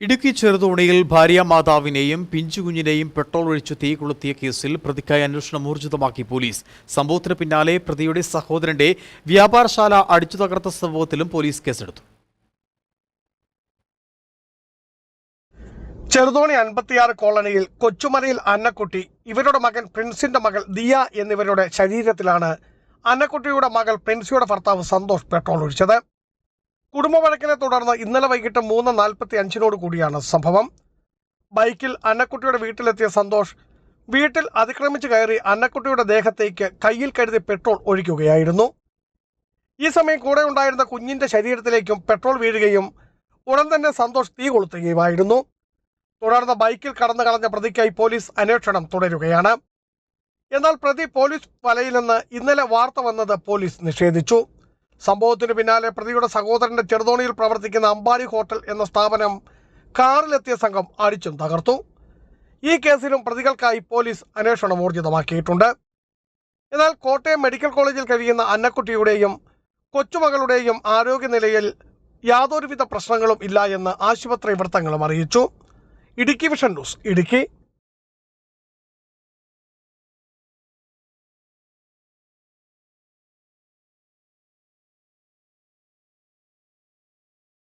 ഇടുക്കി ചെറുതോണിയിൽ ഭാര്യ മാതാവിനെയും പിഞ്ചുകുഞ്ഞിനെയും പെട്രോൾ ഒഴിച്ച് തീ കൊളുത്തിയ കേസിൽ പ്രതിക്കായി അന്വേഷണം ഊർജിതമാക്കി പോലീസ്. സംഭവത്തിന് പിന്നാലെ പ്രതിയുടെ സഹോദരന്റെ വ്യാപാരശാല അടിച്ചു തകർത്ത സംഭവത്തിലും പോലീസ് കേസെടുത്തു. ചെറുതോണി അൻപത്തിയാറ് കോളനിയിൽ കൊച്ചുമലയിൽ അന്നക്കുട്ടി ഇവരുടെ മകൻ പ്രിൻസിന്റെ മകൾ ദിയ എന്നിവരുടെ ശരീരത്തിലാണ് അന്നക്കുട്ടിയുടെ മകൾ പ്രിൻസിയുടെ ഭർത്താവ് സന്തോഷ് പെട്രോൾ ഒഴിച്ചത്. കുടുംബ വഴക്കിനെ തുടർന്ന് ഇന്നലെ വൈകിട്ട് മൂന്ന് നാൽപ്പത്തി അഞ്ചിനോട് കൂടിയാണ് സംഭവം. ബൈക്കിൽ അന്നക്കുട്ടിയുടെ വീട്ടിലെത്തിയ സന്തോഷ് വീട്ടിൽ അതിക്രമിച്ച് കയറി അന്നക്കുട്ടിയുടെ ദേഹത്തേക്ക് കയ്യിൽ കരുതി പെട്രോൾ ഒഴിക്കുകയായിരുന്നു. ഈ സമയം കൂടെ ഉണ്ടായിരുന്ന കുഞ്ഞിന്റെ ശരീരത്തിലേക്കും പെട്രോൾ വീഴുകയും ഉടൻ തന്നെ സന്തോഷ് തീ കൊളുത്തുകയുമായിരുന്നു. തുടർന്ന് ബൈക്കിൽ കടന്നു കളഞ്ഞ പ്രതിക്കായി പോലീസ് അന്വേഷണം തുടരുകയാണ്. എന്നാൽ പ്രതി പോലീസ് വലയിൽ നിന്ന് ഇന്നലെ വാർത്ത വന്നത് പോലീസ് നിഷേധിച്ചു. സംഭവത്തിന് പിന്നാലെ പ്രതിയുടെ സഹോദരന്റെ ചെറുതോണിയിൽ പ്രവർത്തിക്കുന്ന അമ്പാടി ഹോട്ടൽ എന്ന സ്ഥാപനം കാറിലെത്തിയ സംഘം അടിച്ചും തകർത്തു. ഈ കേസിലും പ്രതികൾക്കായി പോലീസ് അന്വേഷണം ഊർജിതമാക്കിയിട്ടുണ്ട്. എന്നാൽ കോട്ടയം മെഡിക്കൽ കോളേജിൽ കഴിയുന്ന അന്നക്കുട്ടിയുടെയും കൊച്ചുമകളുടെയും ആരോഗ്യനിലയിൽ യാതൊരുവിധ പ്രശ്നങ്ങളും ഇല്ല എന്ന് ആശുപത്രി വൃത്തങ്ങളും അറിയിച്ചു. Idukki vision news Idukki.